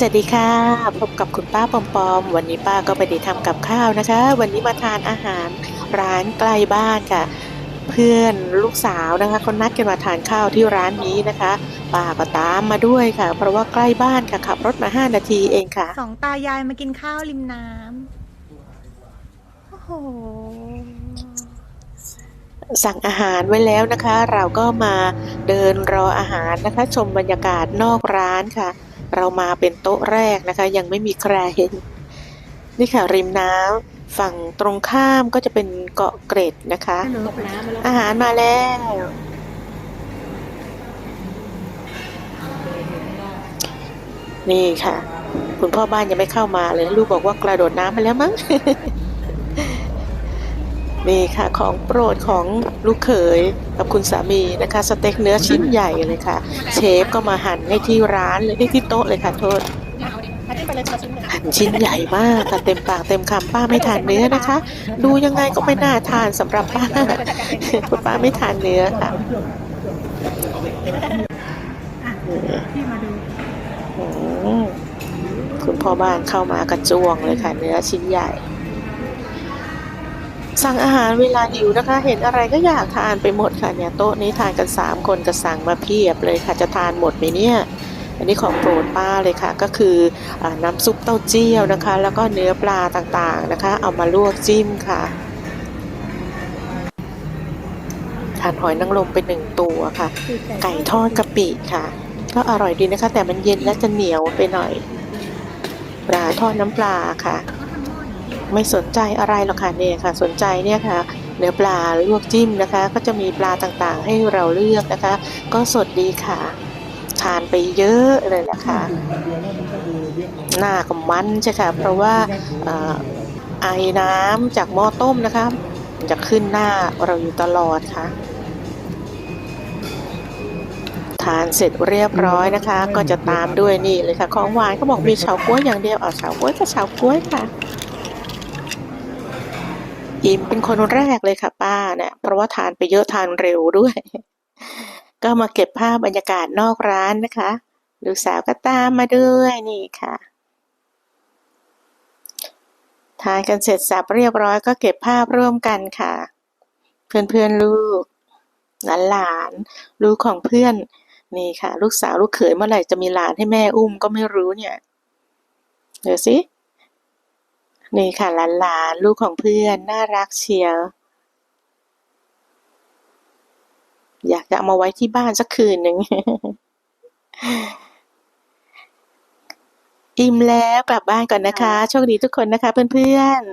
สวัสดีค่ะพบกับคุณป้าปอมปอม วันนี้ป้าก็ไปได้ทำกับข้าวนะคะ วันนี้มาทานอาหารร้านใกล้บ้านค่ะ เพื่อนลูกสาวนะคะเขานัดกันมาทานข้าวที่ร้านนี้นะคะป้าก็ตามมาด้วยค่ะ เพราะว่าใกล้บ้านค่ะขับรถมา5นาทีเองค่ะสองตายายมากินข้าวริมน้ำโอ้โหสั่งอาหารไว้แล้วนะคะ เราก็มาเดินรออาหารนะคะ ชมบรรยากาศนอกร้านค่ะ เรามาเป็นโต๊ะแรกนะคะ ยังไม่มีใครนี่ค่ะริมน้ำฝั่งตรงข้ามก็จะเป็นเกาะเกร็ดนะคะ อาหารมาแล้วนี่ค่ะ คุณพ่อบ้านยังไม่เข้ามาเลย ลูกบอกว่ากระโดดน้ำไปแล้วมั้ง นี่ค่ะของโปรดของลูกเขยกับคุณสามีนะคะ สเต็กเนื้อชิ้นใหญ่เลยค่ะ เชฟก็มาหั่นให้ที่ร้านเลยให้ที่โต๊ะเลยค่ะโทษหั่นชิ้นใหญ่มากค่ะเต็มปากเต็มคำป้าไม่ทานเนื้อนะคะ ดูยังไงก็ไม่น่าทานสำหรับป้าคุณป้าไม่ทานเนื้อค่ะคุณพ่อบ้านเข้ามากระจวงเลยค่ะ เนื้อชิ้นใหญ่ สั่งอาหารเวลาหิวนะคะ เห็นอะไรก็อยากทานไปหมดค่ะเนี่ยโต๊ะนี้ทานกันสามคนก็สั่งมาเพียบเลยค่ะจะทานหมดไหมเนี่ยอันนี้ของโปรดป้าเลยค่ะ ก็คืออน้ำซุปเต้าเจี้ยวนะคะ แล้วก็เนื้อปลาต่างๆนะคะ เอามาลวกจิ้มค่ะทานหอยนางรมไปหนึ่งตัวค่ะ ไก่ทอดกะปิค่ะ ก็อร่อยดีนะคะ แต่มันเย็นและจะเหนียวไปหน่อยปลาทอดน้ำปลาค่ะ ไม่สนใจอะไรหรอกค่ะเนี่ยค่ะ สนใจเนี่ยค่ะ เนื้อปลาลวกจิ้มนะคะ ก็จะมีปลาต่างๆ ให้เราเลือกนะคะ ก็สดดีค่ะ ทานไปเยอะเลยนะคะหน้าก็มันใช่ค่ะ เพราะว่าเอ่อไอน้ำจากหม้อต้มนะคะจะขึ้นหน้าเราอยู่ตลอดค่ะ ทานเสร็จเรียบร้อยนะคะ ก็จะตามด้วยนี่เลยค่ะ ของหวานเขาบอกมีเฉาก๊วยอย่างเดียวเอาเฉาก๊วยก็เฉาก๊วยค่ะ อิ่มเป็นคนแรกเลยค่ะป้าเนี่ยเพราะว่าทานไปเยอะทานเร็วด้วย ก็มาเก็บภาพบรรยากาศนอกร้านนะคะลูกสาวก็ตามมาด้วยนี่ค่ะ ทานกันเสร็จสับเรียบร้อยก็เก็บภาพร่วมกันค่ะ เพื่อนเพื่อนๆลูก หลานหลานลูกของเพื่อน นี่ค่ะ ลูกสาวลูกเขยเมื่อไหร่จะมีหลานให้แม่อุ้มก็ไม่รู้เนี่ย เดี๋ยวสิ นี่ค่ะหลานๆลูกของเพื่อนน่ารักเชียวอยากจะเอามาไว้ที่บ้านสักคืนหนึ่งอิ่มแล้วกลับบ้านก่อนนะคะ โชคดีทุกคนนะคะเพื่อนๆ